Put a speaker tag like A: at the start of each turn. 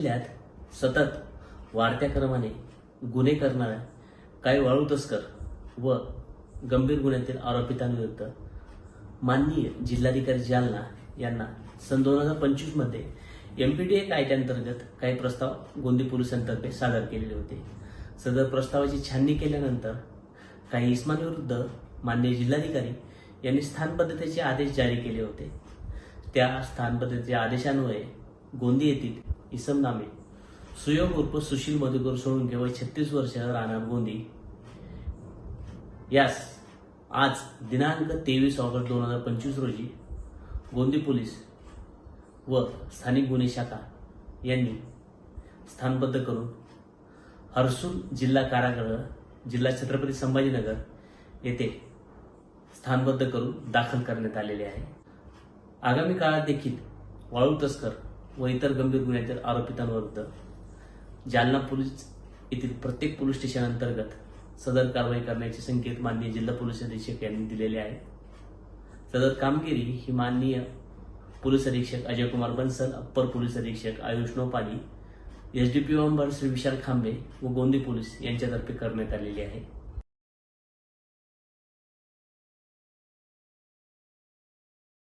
A: जिल्ह्यात सतत वाढत्या क्रमाने गुन्हे करणाऱ्या काही वाळू तस्कर व गंभीर गुन्ह्यातील आरोपितांविरुद्ध माननीय जिल्हाधिकारी जालना यांना सन दोन हजार पंचवीसमध्ये एमपीडीए कायद्याअंतर्गत काही प्रस्ताव गोंदी पोलिसांतर्फे सादर केलेले होते. सदर प्रस्तावाची छाननी केल्यानंतर काही इस्मांविरुद्ध माननीय जिल्हाधिकारी यांनी स्थानपद्धतीचे आदेश जारी केले होते. त्या स्थानपद्धतीच्या आदेशान्वये गोंदी येथील इसम नामे. सुयोग उर्फ सुशील मधुकर सोडून केवळ छत्तीस वर्ष राहणार गोंदी. यास आज दिनांक तेवीस ऑगस्ट दोन हजार पंचवीस रोजी गोंदी पोलीस व स्थानिक गुन्हे शाखा यांनी स्थानबद्ध करून हर्सूल जिल्हा कारागृह जिल्हा छत्रपती संभाजीनगर येथे स्थानबद्ध करून दाखल करण्यात आलेले आहे. आगामी काळात देखील वाळू तस्कर व इतर गंभीर गुन्ह्यातील आरोपितांविरुद्ध. जालना पोलीस येथील प्रत्येक पोलीस स्टेशन अंतर्गत सदर कारवाई करण्याचे संकेत माननीय जिल्हा पोलीस अधीक्षक यांनी दिलेले आहेत. सदर कामगिरी ही माननीय पोलीस अधीक्षक अजय कुमार बन्सल अप्पर पोलीस अधीक्षक Ayush Nopali S D P Ambar Shri Vishal Khambe व गोंदी पोलीस यांच्यातर्फे करण्यात आलेली आहे.